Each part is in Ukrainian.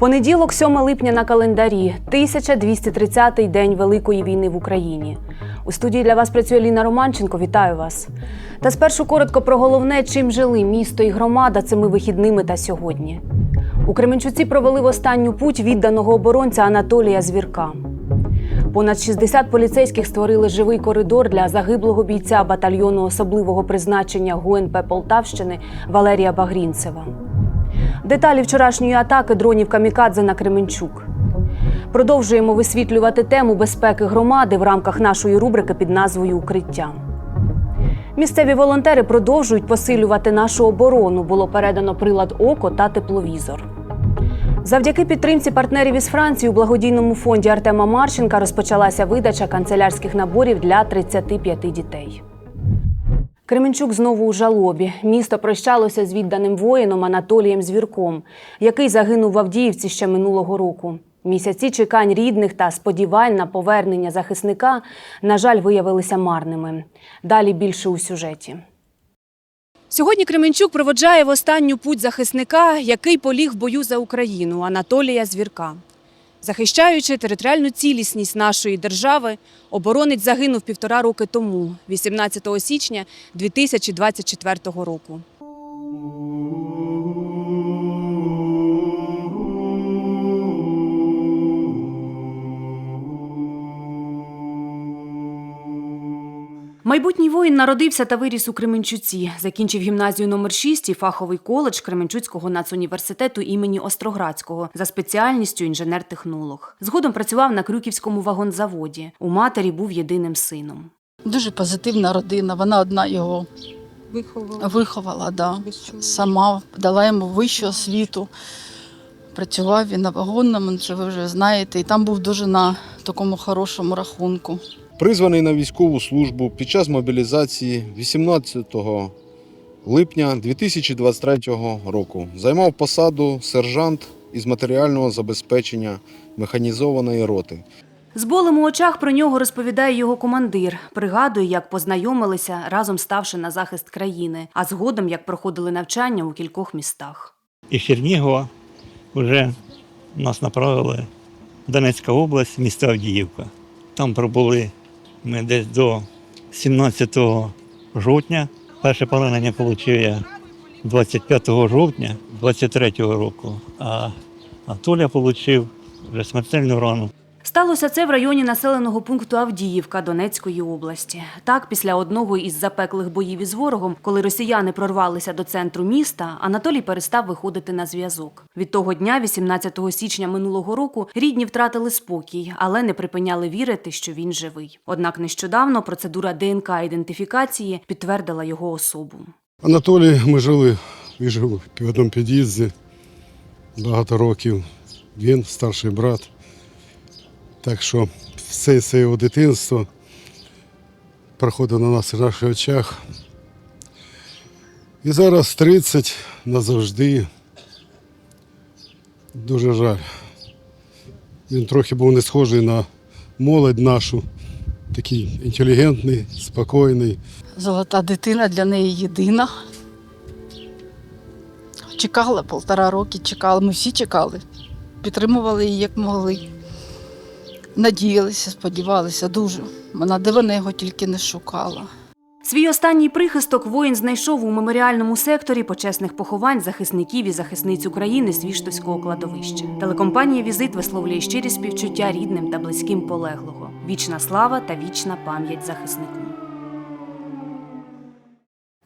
Понеділок, 7 липня на календарі, 1230-й день Великої війни в Україні. У студії для вас працює Ліна Романченко. Вітаю вас. Та спершу коротко про головне, чим жили місто і громада цими вихідними та сьогодні. У Кременчуці провели в останню путь відданого оборонця Анатолія Звірка. Понад 60 поліцейських створили живий коридор для загиблого бійця батальйону особливого призначення ГУНП Полтавщини Валерія Багрінцева. Деталі вчорашньої атаки дронів Камікадзе на Кременчук. Продовжуємо висвітлювати тему безпеки громади в рамках нашої рубрики під назвою Укриття. Місцеві волонтери продовжують посилювати нашу оборону. Було передано прилад око та тепловізор. Завдяки підтримці партнерів із Франції у благодійному фонді Артема Марченка розпочалася видача канцелярських наборів для 35 дітей. Кременчук знову у жалобі. Місто прощалося з відданим воїном Анатолієм Звірком, який загинув в Авдіївці ще минулого року. Місяці чекань рідних та сподівань на повернення захисника, на жаль, виявилися марними. Далі більше у сюжеті. Сьогодні Кременчук проводжає в останню путь захисника, який поліг в бою за Україну Анатолія Звірка. Захищаючи територіальну цілісність нашої держави, оборонець загинув півтора роки тому, 18 січня 2024 року. Майбутній воїн народився та виріс у Кременчуці. Закінчив гімназію номер 6 і фаховий коледж Кременчуцького нацуніверситету імені Остроградського за спеціальністю інженер-технолог. Згодом працював на Крюківському вагонзаводі. У матері був єдиним сином. Дуже позитивна родина. Вона одна його Виховала. виховала, да. сама дала йому вищу освіту. Працював він на вагонному, це ви вже знаєте, і там був дуже на такому хорошому рахунку. Призваний на військову службу під час мобілізації 18 липня 2023 року займав посаду сержант із матеріального забезпечення механізованої роти. З болем у очах про нього розповідає його командир. Пригадує, як познайомилися, разом ставши на захист країни, а згодом як проходили навчання у кількох містах. із Чернігова вже нас направили в Донецька область, місто Авдіївка. Там пробули ми десь до 17 жовтня. Перше поранення отримав я 25 жовтня 23 року, а Анатолія отримав вже смертельну рану. Сталося це в районі населеного пункту Авдіївка Донецької області. Так, після одного із запеклих боїв із ворогом, коли росіяни прорвалися до центру міста, Анатолій перестав виходити на зв'язок. Від того дня, 18 січня минулого року, рідні втратили спокій, але не припиняли вірити, що він живий. Однак нещодавно процедура ДНК ідентифікації підтвердила його особу. Анатолій, ми жили він жив в одному під'їзді багато років. Він старший брат. Так що все це його дитинство проходить на нас в наших очах. І зараз 30 назавжди. Дуже жаль. Він трохи був не схожий на молодь нашу. Такий інтелігентний, спокійний. Золота дитина для неї єдина. Чекала полтора роки, чекала. Ми всі чекали. Підтримували її як могли. Надіялися, сподівалися дуже. Вона де його тільки не шукала. Свій останній прихисток воїн знайшов у меморіальному секторі почесних поховань захисників і захисниць України Свіштовського кладовища. Телекомпанія Візит висловлює щирі співчуття рідним та близьким полеглого. Вічна слава та вічна пам'ять захиснику.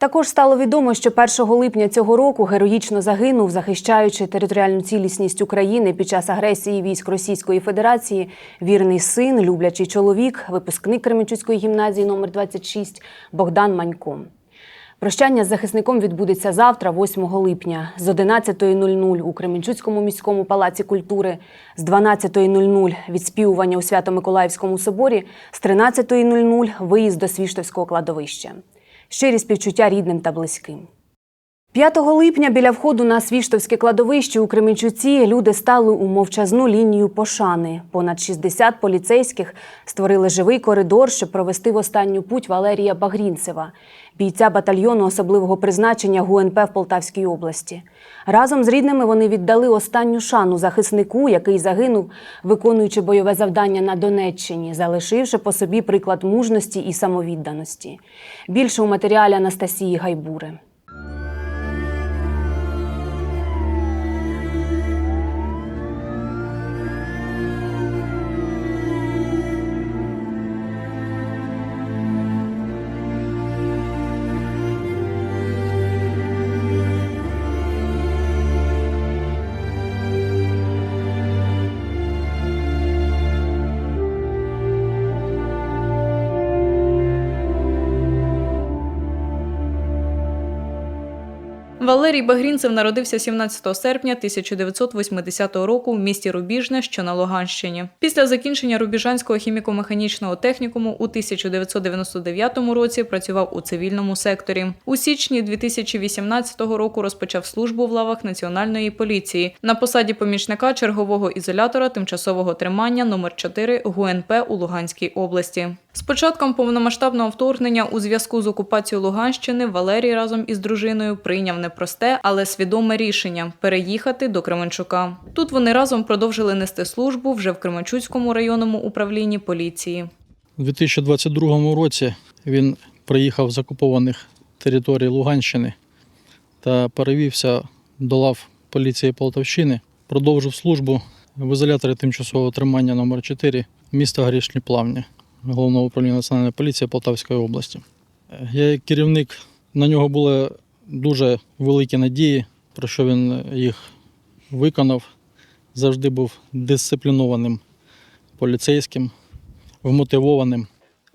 Також стало відомо, що 1 липня цього року героїчно загинув, захищаючи територіальну цілісність України під час агресії військ Російської Федерації, вірний син, люблячий чоловік, випускник Кременчуцької гімназії номер 26 Богдан Манько. Прощання з захисником відбудеться завтра, 8 липня, з 11.00 у Кременчуцькому міському палаці культури, з 12.00 відспівування у Свято-Миколаївському соборі, з 13.00 виїзд до Свіштовського кладовища. Щирі співчуття рідним та близьким. 5 липня біля входу на Свіштовське кладовище у Кременчуці люди стали у мовчазну лінію пошани. Понад 60 поліцейських створили живий коридор, щоб провести в останню путь Валерія Багрінцева, бійця батальйону особливого призначення ГУНП в Полтавській області. Разом з рідними вони віддали останню шану захиснику, який загинув, виконуючи бойове завдання на Донеччині, залишивши по собі приклад мужності і самовідданості. Більше у матеріалі Анастасії Гайбури. Валерій Багрінцев народився 17 серпня 1980 року в місті Рубіжне, що на Луганщині. Після закінчення Рубіжанського хіміко-механічного технікуму у 1999 році працював у цивільному секторі. У січні 2018 року розпочав службу в лавах Національної поліції на посаді помічника чергового ізолятора тимчасового тримання номер 4 ГУНП у Луганській області. З початком повномасштабного вторгнення у зв'язку з окупацією Луганщини Валерій разом із дружиною прийняв непросте, але свідоме рішення переїхати до Кременчука. Тут вони разом продовжили нести службу вже в Кременчуцькому районному управлінні поліції. У 2022 році він приїхав з окупованих територій Луганщини та перевівся до лав поліції Полтавщини, продовжив службу в ізоляторі тимчасового тримання номер 4 міста Горішні Плавні Головного управління Національної поліції Полтавської області. Я як керівник на нього були дуже великі надії, про що він їх виконав. Завжди був дисциплінованим поліцейським, вмотивованим.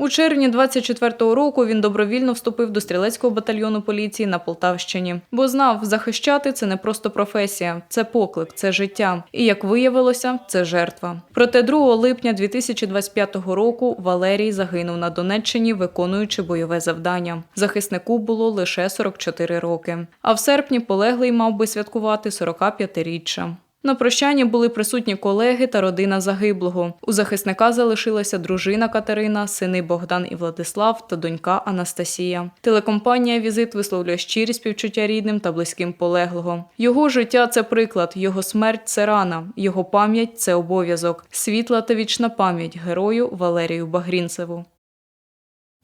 У червні 24-го року він добровільно вступив до стрілецького батальйону поліції на Полтавщині, бо знав, захищати це не просто професія, це поклик, це життя. І як виявилося, це жертва. Проте 2 липня 2025 року Валерій загинув на Донеччині, виконуючи бойове завдання. Захиснику було лише 44 роки. А в серпні полеглий мав би святкувати 45-річчя. На прощанні були присутні колеги та родина загиблого. У захисника залишилася дружина Катерина, сини Богдан і Владислав та донька Анастасія. Телекомпанія Візит висловлює щирі співчуття рідним та близьким полеглого. Його життя це приклад, його смерть це рана, його пам'ять це обов'язок. Світла та вічна пам'ять герою Валерію Багрінцеву.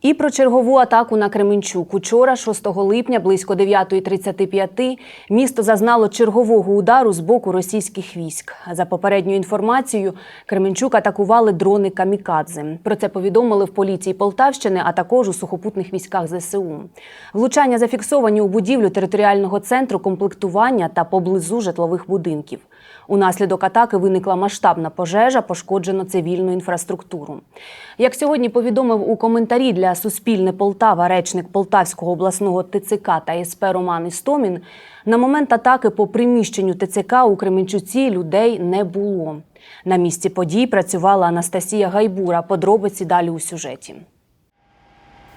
І про чергову атаку на Кременчук. Учора, 6 липня, близько 9.35, місто зазнало чергового удару з боку російських військ. За попередньою інформацією, Кременчук атакували дрони камікадзе. Про це повідомили в поліції Полтавщини, а також у сухопутних військах ЗСУ. Влучання зафіксовані у будівлю територіального центру комплектування та поблизу житлових будинків. Унаслідок атаки виникла масштабна пожежа, пошкоджено цивільну інфраструктуру. Як сьогодні повідомив у коментарі для Суспільне Полтава речник Полтавського обласного ТЦК та СП Роман Істомін, на момент атаки по приміщенню ТЦК у Кременчуці людей не було. На місці подій працювала Анастасія Гайбура. Подробиці далі у сюжеті.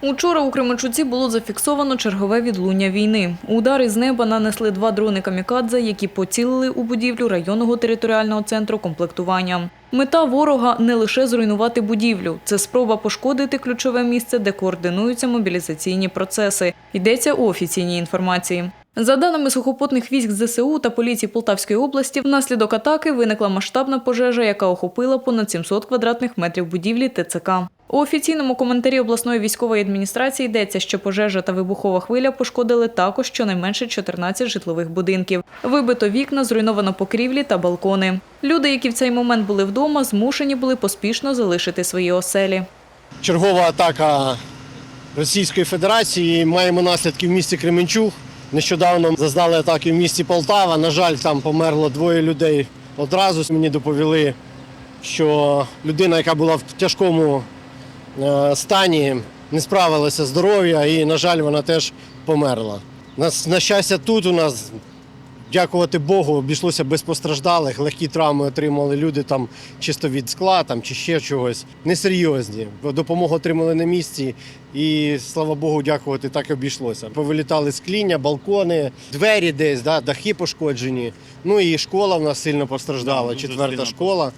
Учора у Кременчуці було зафіксовано чергове відлуння війни. Удари з неба нанесли два дрони камікадзе, які поцілили у будівлю районного територіального центру комплектування. Мета ворога не лише зруйнувати будівлю, це спроба пошкодити ключове місце, де координуються мобілізаційні процеси. Йдеться у офіційній інформації. За даними сухопутних військ ЗСУ та поліції Полтавської області, внаслідок атаки виникла масштабна пожежа, яка охопила понад 700 квадратних метрів будівлі ТЦК. У офіційному коментарі обласної військової адміністрації йдеться, що пожежа та вибухова хвиля пошкодили також щонайменше 14 житлових будинків. Вибито вікна, зруйновано покрівлі та балкони. Люди, які в цей момент були вдома, змушені були поспішно залишити свої оселі. чергова атака Російської Федерації. Маємо наслідки в місті Кременчуг. Нещодавно зазнали атаки в місті Полтава. На жаль, там померло двоє людей одразу. Мені доповіли, що людина, яка була в тяжкому стані, не справилася здоров'я і, на жаль, вона теж померла. Нас, на щастя, тут у нас Дякувати Богу, обійшлося без постраждалих. Легкі травми отримали люди там чисто від скла там, чи ще чогось. Несерйозні. Допомогу отримали на місці. І слава Богу, дякувати, так і обійшлося. Повилітали скління, балкони, двері десь, да, дахи пошкоджені. Ну і школа в нас сильно постраждала, четверта школа.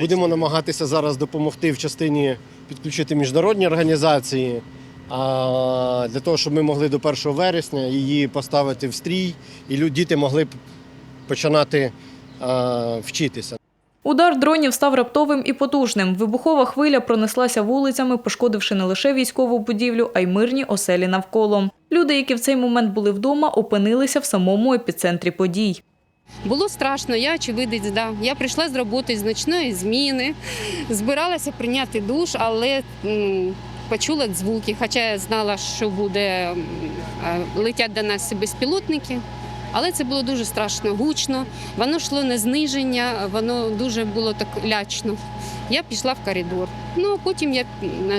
Будемо намагатися зараз допомогти в частині підключити міжнародні організації. А для того, щоб ми могли до 1 вересня її поставити в стрій, і діти могли б починати вчитися. Удар дронів став раптовим і потужним. Вибухова хвиля пронеслася вулицями, пошкодивши не лише військову будівлю, а й мирні оселі навколо. Люди, які в цей момент були вдома, опинилися в самому епіцентрі подій. Було страшно, я очевидець, да. Я прийшла з роботи з ночної зміни, збиралася прийняти душ, але почула звуки, хоча я знала, що буде летять до нас безпілотники. Але це було дуже страшно, гучно. Воно йшло на зниження, воно дуже було так лячно. Я пішла в коридор. Ну потім я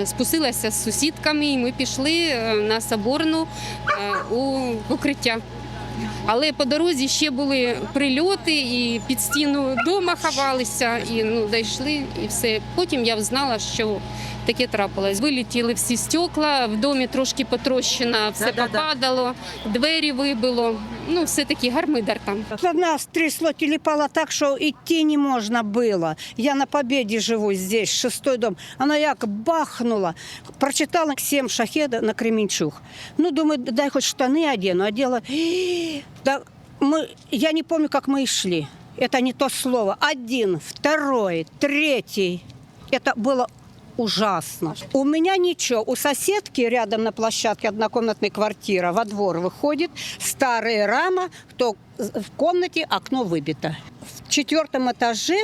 спустилася з сусідками, і ми пішли е, на соборну е, у укриття. Але по дорозі ще були прильоти, і під стіну дома ховалися, і ну дійшли, і все. Потім я взнала, що таке трапилось. Вилетіли всі стекла, в домі трошки потрощено, все попадало, двері вибило. Ну, все таки гармидар там. Нас трясло, телепало так, что идти не можно было. Я на Победе живу здесь, шестой дом. Она як бахнула. Прочитала семь шахеда на Кременчуг. Ну, думаю, дай хоть штаны одену. Одела. Да, мы, я не помню, как мы и шли. Это не то слово. Один, второй, третий. Это было ужасно. У меня ничего. У соседки рядом на площадке однокомнатная квартира во двор выходит, старая рама, кто в комнате окно выбито. В четвертом этаже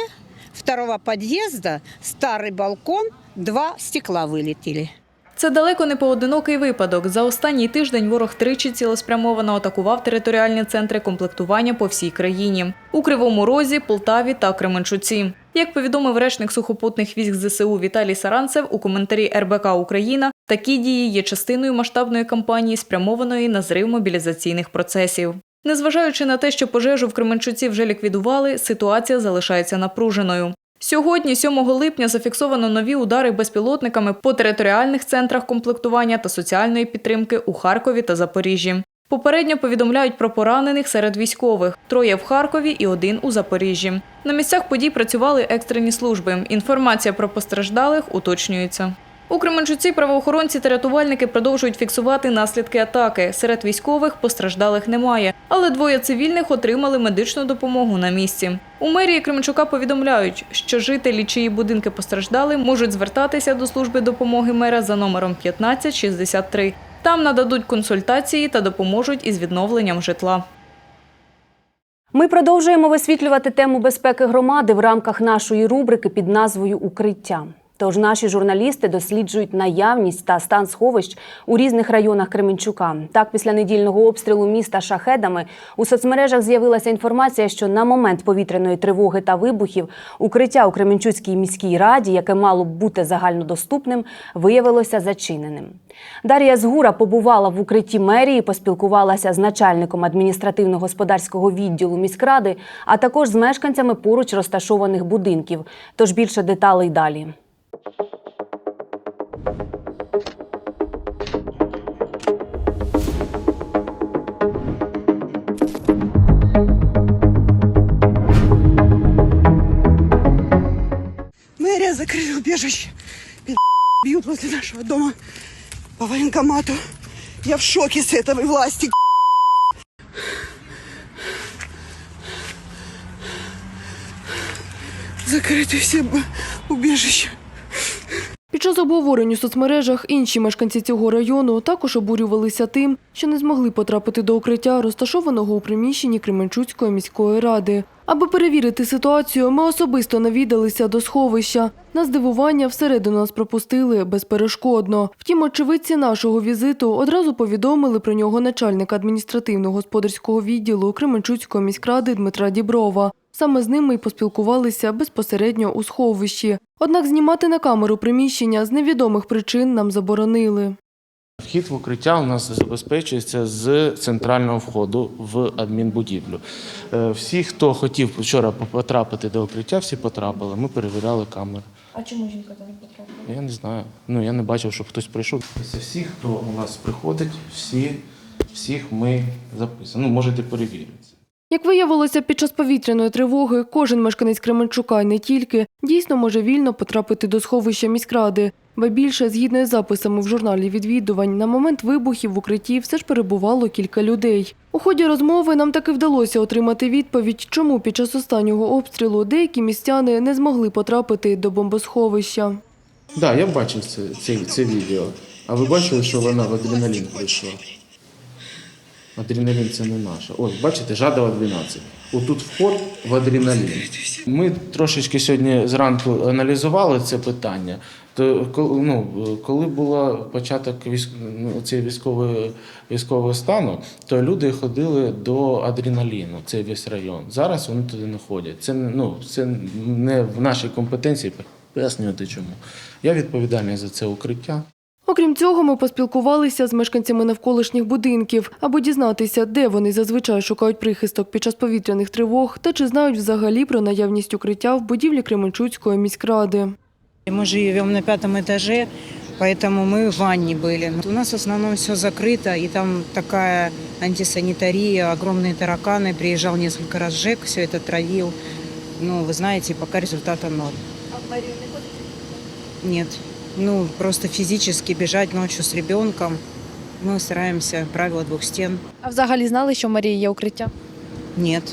второго подъезда старый балкон, два стекла вылетели. Це далеко не поодинокий випадок. За останній тиждень ворог тричі цілеспрямовано атакував територіальні центри комплектування по всій країні у Кривому Розі, Полтаві та Кременчуці. Як повідомив речник сухопутних військ ЗСУ Віталій Саранцев у коментарі РБК Україна, такі дії є частиною масштабної кампанії, спрямованої на зрив мобілізаційних процесів. Незважаючи на те, що пожежу в Кременчуці вже ліквідували, ситуація залишається напруженою. Сьогодні, 7 липня, зафіксовано нові удари безпілотниками по територіальних центрах комплектування та соціальної підтримки у Харкові та Запоріжжі. Попередньо повідомляють про поранених серед військових: троє в Харкові і один у Запоріжжі. На місцях подій працювали екстрені служби. Інформація про постраждалих уточнюється. У Кременчуці правоохоронці та рятувальники продовжують фіксувати наслідки атаки. Серед військових постраждалих немає, але двоє цивільних отримали медичну допомогу на місці. У мерії Кременчука повідомляють, що жителі, чиї будинки постраждали, можуть звертатися до служби допомоги мера за номером 1563. Там нададуть консультації та допоможуть із відновленням житла. Ми продовжуємо висвітлювати тему безпеки громади в рамках нашої рубрики під назвою Укриття. Тож наші журналісти досліджують наявність та стан сховищ у різних районах Кременчука. Так, після недільного обстрілу міста шахедами у соцмережах з'явилася інформація, що на момент повітряної тривоги та вибухів укриття у Кременчуцькій міській раді, яке мало б бути загальнодоступним, виявилося зачиненим. Дар'я Згура побувала в укритті мерії, поспілкувалася з начальником адміністративно-господарського відділу міськради, а також з мешканцями поруч розташованих будинків. Тож більше деталей далі. Мэрия закрыла убежище. Бьют возле нашего дома по военкомату. Я в шоке с этой власти. Закрыты все убежища. Час обговорень у соцмережах інші мешканці цього району також обурювалися тим, що не змогли потрапити до укриття, розташованого у приміщенні Кременчуцької міської ради. Аби перевірити ситуацію, ми особисто навідалися до сховища. На здивування всередину нас пропустили безперешкодно. Втім, очевидці нашого візиту одразу повідомили про нього начальника адміністративно-господарського відділу Кременчуцької міськради Дмитра Діброва. Саме з ним ми й поспілкувалися безпосередньо у сховищі. Однак знімати на камеру приміщення з невідомих причин нам заборонили. вхід в укриття у нас забезпечується з центрального входу в адмінбудівлю. Е, Всі, хто хотів вчора потрапити до укриття, всі потрапили. Ми перевіряли камери. А чому жінка там не потрапила? Я не знаю. Ну я не бачив, щоб хтось прийшов. Це всі, хто у нас приходить, всі, всіх ми записуємо. Ну, можете перевірити. Як виявилося, під час повітряної тривоги кожен мешканець Кременчука й не тільки дійсно може вільно потрапити до сховища міськради. Ба більше, згідно із записами в журналі відвідувань, на момент вибухів в укритті все ж перебувало кілька людей. У ході розмови нам таки вдалося отримати відповідь, чому під час останнього обстрілу деякі містяни не змогли потрапити до бомбосховища. Так, да, я бачив це, це, це відео. А ви бачили, що вона в адреналін прийшла? Адреналін це не наша. Ось, бачите, Жадова 12. Отут вход в адреналін. Ми трошечки сьогодні зранку аналізували це питання. То ну, коли був початок військ... ну, цієї військової військового стану, то люди ходили до адреналіну, це весь район. Зараз вони туди не ходять. Це ну, це не в нашій компетенції пояснювати чому. Я відповідальний за це укриття. Окрім цього, ми поспілкувалися з мешканцями навколишніх будинків, аби дізнатися, де вони зазвичай шукають прихисток під час повітряних тривог та чи знають взагалі про наявність укриття в будівлі Кременчуцької міськради. Мы живем на пятом этаже, поэтому мы в ванне были. У нас в основном все закрыто, и там такая антисанитария, огромные тараканы. Приезжал несколько раз ЖЭК, все это травил. Ну, вы знаете, пока результата ноль. А в мерію не ходите? Нет. Ну, просто физически бежать ночью с ребенком. Мы стараемся, правило двух стен. А взагалі знали, що в Марії є укриття? Нет.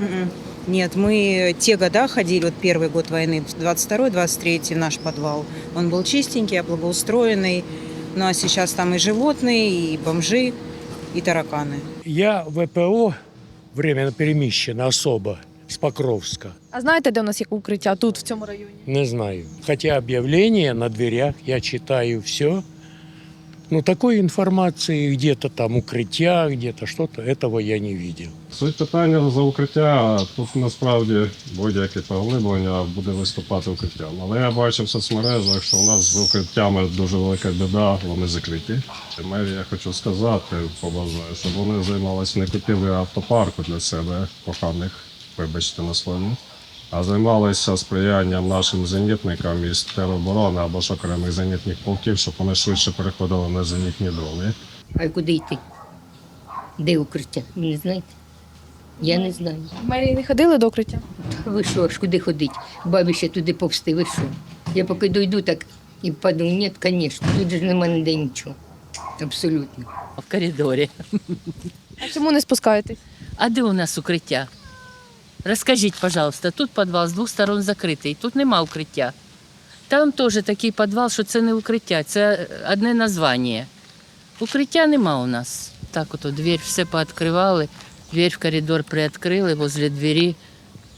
Мгм. Нет, мы те года ходили, вот первый год войны, 22-23, наш подвал. Он был чистенький, благоустроенный. Ну а сейчас там и животные, и бомжи, и тараканы. Я ВПО временно переміщена особа з Покровська. А знаєте, де у нас є укриття тут, в цьому районі? Не знаю. Хотя объявление на дверях, я читаю все. Ну, такой информации, где-то там укрытия, где-то что-то, этого я не видел. Суть питання за укриття. Тут насправді будь-яке поглиблення буде виступати укриттям. Але я бачив в соцмережах, що у нас з укриттями дуже велика біда, вони закриті. Тепер я хочу сказати, побажаю, щоб вони займалися не купівлею автопарку для себе, коханих, вибачте на слові, а займалися сприянням нашим зенітникам із тероборони або ж окремих зенітних полків, щоб вони швидше переходили на зенітні дрони. А куди йти? Де укриття? Ви не знаєте? Я не знаю. В мерії не ходили до укриття? Ви що ж куди ходить? Бабі ще туди повсти, ви що? Я поки дойду, так і впаду. Ні, звісно, тут же нема ніде нічого. Абсолютно. В коридорі. А чому не спускаєтесь? А де у нас укриття? Розкажіть, пожалуйста, тут підвал з двох сторон закритий, тут нема укриття. Там теж такий підвал, що це не укриття, це одне названня. Укриття нема у нас. Так от двір все пооткривали, двір в коридор приоткрили, возле двері,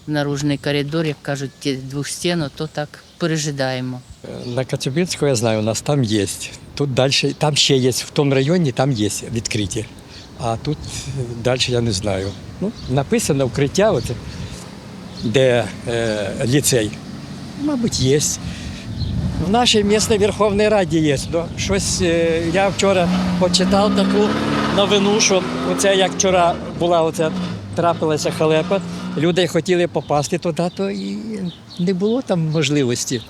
наружний коридор, як кажуть, ті двох стін, то так пережидаємо. На Коцюбинську я знаю, у нас там є. Тут далі, там ще є, в тому районі там є відкриті. А тут далі я не знаю. Ну, написано укриття, от, де е, ліцей. Мабуть, є. В нашій місцевій Верховній Раді є. Ну, щось е, я вчора почитав таку новину, що оце як вчора була оця трапилася халепа. Люди хотіли попасти туди, то і не було там можливості.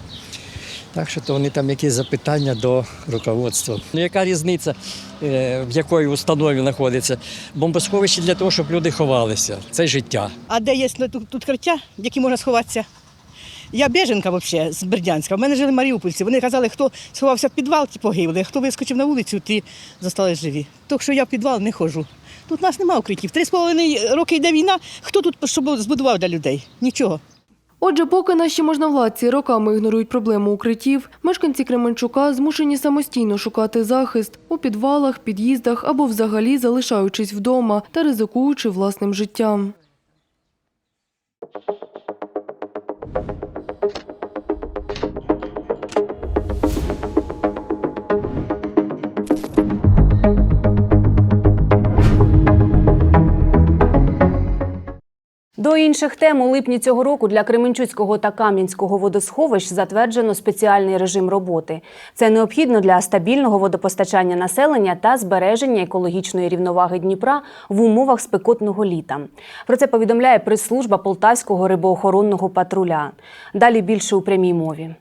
Так що то вони там якісь запитання до руководства. Ну яка різниця, е, в якої установі знаходиться? Бомбосховище для того, щоб люди ховалися. Це життя. А де є тут, укриття, в які можна сховатися? Я біженка взагалі з Бердянська. В мене жили маріупольці. Вони казали, хто сховався в підвал, ті погибли, хто вискочив на вулицю, ті зостались живі. Так що я в підвал не ходжу. Тут нас немає укриттів. Три з половиною роки йде війна. Хто тут щоб збудував для людей? Нічого. Отже, поки наші можновладці роками ігнорують проблему укриттів, мешканці Кременчука змушені самостійно шукати захист у підвалах, під'їздах або взагалі залишаючись вдома та ризикуючи власним життям. До інших тем у липні цього року для Кременчуцького та Кам'янського водосховищ затверджено спеціальний режим роботи. Це необхідно для стабільного водопостачання населення та збереження екологічної рівноваги Дніпра в умовах спекотного літа. Про це повідомляє прес-служба Полтавського рибоохоронного патруля. Далі більше у прямій мові.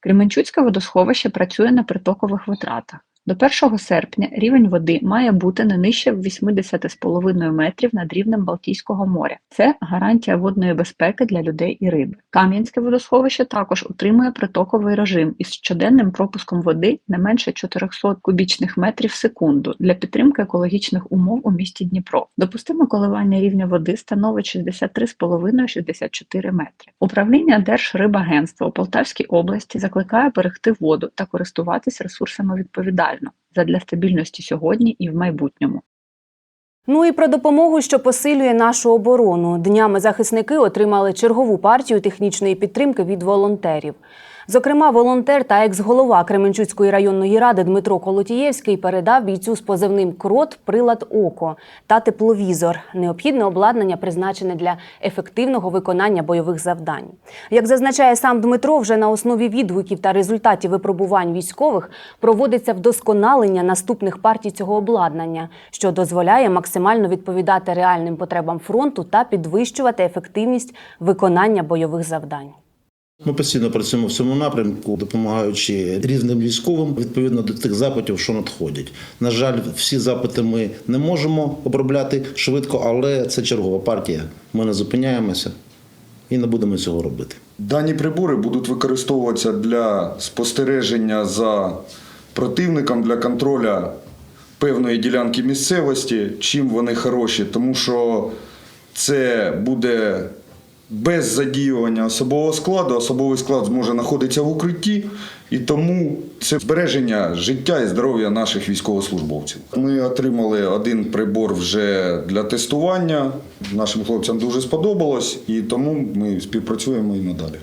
Кременчуцьке водосховище працює на притокових витратах. До 1 серпня рівень води має бути не нижче 80,5 метрів над рівнем Балтійського моря. Це гарантія водної безпеки для людей і риби. Кам'янське водосховище також утримує притоковий режим із щоденним пропуском води не менше 400 кубічних метрів в секунду для підтримки екологічних умов у місті Дніпро. Допустиме коливання рівня води становить 63,5-64 метри. Управління Держрибагентства у Полтавській області закликає берегти воду та користуватись ресурсами відповідально задля стабільності сьогодні і в майбутньому. Ну і про допомогу, що посилює нашу оборону. Днями захисники отримали чергову партію технічної підтримки від волонтерів. Зокрема, волонтер та екс-голова Кременчуцької районної ради Дмитро Колотієвський передав бійцю з позивним крот прилад око та тепловізор необхідне обладнання, призначене для ефективного виконання бойових завдань. Як зазначає сам Дмитро, вже на основі відгуків та результатів випробувань військових проводиться вдосконалення наступних партій цього обладнання, що дозволяє максимально відповідати реальним потребам фронту та підвищувати ефективність виконання бойових завдань. Ми постійно працюємо в цьому напрямку, допомагаючи різним військовим відповідно до тих запитів, що надходять. На жаль, всі запити ми не можемо обробляти швидко, але це чергова партія. Ми не зупиняємося і не будемо цього робити. Дані прибори будуть використовуватися для спостереження за противником, для контроля певної ділянки місцевості. Чим вони хороші, тому що це буде без задіювання особового складу. Особовий склад зможе знаходитися в укритті, і тому це збереження життя і здоров'я наших військовослужбовців. Ми отримали один прибор вже для тестування. Нашим хлопцям дуже сподобалось, і тому ми співпрацюємо і надалі.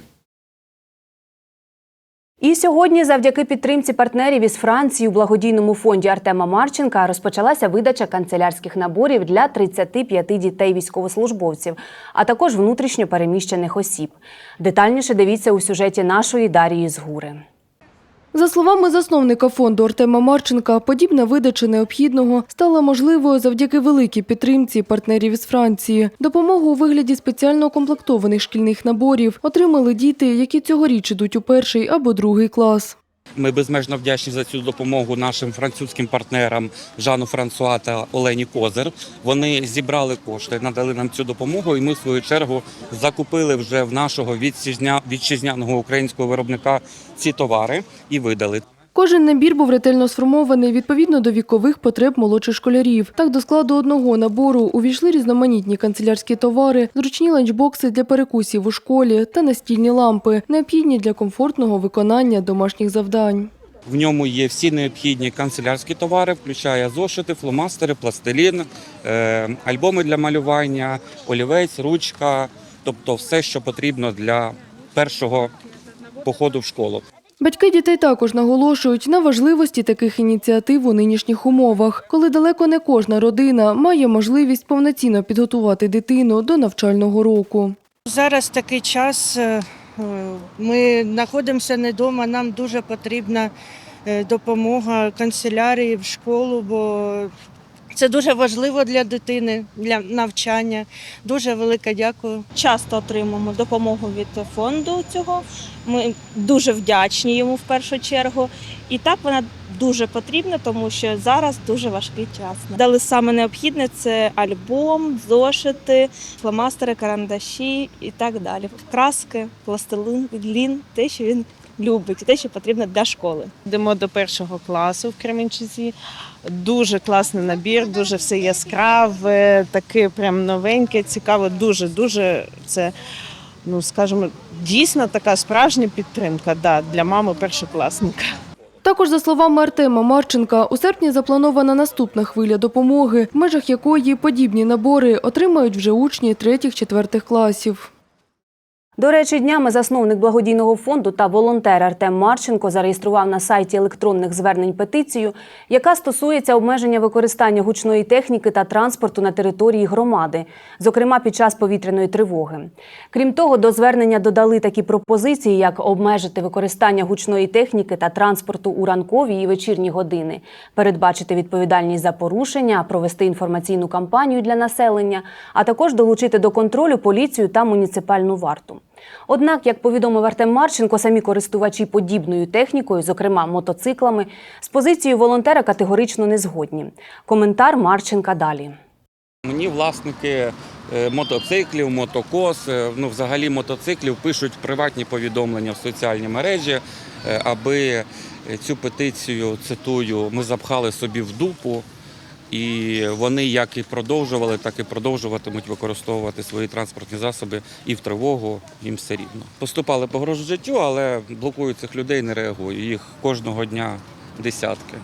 І сьогодні, завдяки підтримці партнерів із Франції у благодійному фонді Артема Марченка, розпочалася видача канцелярських наборів для 35 дітей військовослужбовців, а також внутрішньо переміщених осіб. Детальніше дивіться у сюжеті нашої Дарії Згури. За словами засновника фонду Артема Марченка, подібна видача необхідного стала можливою завдяки великій підтримці партнерів із Франції. Допомогу у вигляді спеціально укомплектованих шкільних наборів отримали діти, які цьогоріч ідуть у перший або другий клас. Ми безмежно вдячні за цю допомогу нашим французьким партнерам Жану Франсуа та Олені Козир. Вони зібрали кошти, надали нам цю допомогу, і ми в свою чергу закупили вже в нашого вітчизня- вітчизняного українського виробника ці товари і видали. Кожен набір був ретельно сформований відповідно до вікових потреб молодших школярів. Так, до складу одного набору увійшли різноманітні канцелярські товари, зручні ланчбокси для перекусів у школі та настільні лампи, необхідні для комфортного виконання домашніх завдань. В ньому є всі необхідні канцелярські товари, включає зошити, фломастери, пластилін, е, альбоми для малювання, олівець, ручка, тобто все, що потрібно для першого походу в школу. Батьки дітей також наголошують на важливості таких ініціатив у нинішніх умовах, коли далеко не кожна родина має можливість повноцінно підготувати дитину до навчального року. Зараз такий час. е, е, Ми знаходимося не вдома, нам дуже потрібна е, допомога канцелярії в школу, бо це дуже важливо для дитини, для навчання. Дуже велике дякую. Часто отримуємо допомогу від фонду цього. Ми дуже вдячні йому в першу чергу. І так вона дуже потрібна, тому що зараз дуже важкий час. Дали саме необхідне це альбом, зошити, фломастери, карандаші і так далі. Краски, пластилін, те, що він любить, те, що потрібно для школи. Йдемо до першого класу в Кременчуці. Дуже класний набір, дуже все яскраве, таке прям новеньке, цікаве. Дуже, дуже це, ну скажімо, дійсно така справжня підтримка да, для мами першокласника. Також, за словами Артема Марченка, у серпні запланована наступна хвиля допомоги, в межах якої подібні набори отримають вже учні третіх-четвертих класів. До речі, днями засновник благодійного фонду та волонтер Артем Марченко зареєстрував на сайті електронних звернень петицію, яка стосується обмеження використання гучної техніки та транспорту на території громади, зокрема під час повітряної тривоги. Крім того, до звернення додали такі пропозиції, як обмежити використання гучної техніки та транспорту у ранкові і вечірні години, передбачити відповідальність за порушення, провести інформаційну кампанію для населення, а також долучити до контролю поліцію та муніципальну варту. Однак, як повідомив Артем Марченко, самі користувачі подібною технікою, зокрема мотоциклами, з позицією волонтера категорично не згодні. Коментар Марченка далі. Мені власники е, мотоциклів, мотокос, е, ну взагалі мотоциклів пишуть приватні повідомлення в соціальні мережі, е, аби цю петицію, цитую, ми запхали собі в дупу. І вони як і продовжували, так і продовжуватимуть використовувати свої транспортні засоби і в тривогу, їм все рівно. Поступали погрожу життю, але блокують цих людей, не реагую. Їх кожного дня десятки.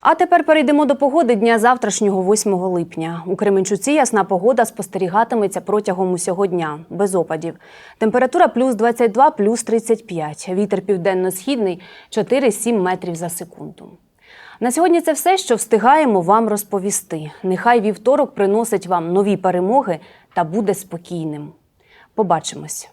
А тепер перейдемо до погоди дня завтрашнього, 8 липня. У Кременчуці ясна погода спостерігатиметься протягом усього дня, без опадів. Температура плюс 22, плюс 35. Вітер південно-східний 4-7 метрів за секунду. На сьогодні це все, що встигаємо вам розповісти. Нехай вівторок приносить вам нові перемоги та буде спокійним. Побачимось.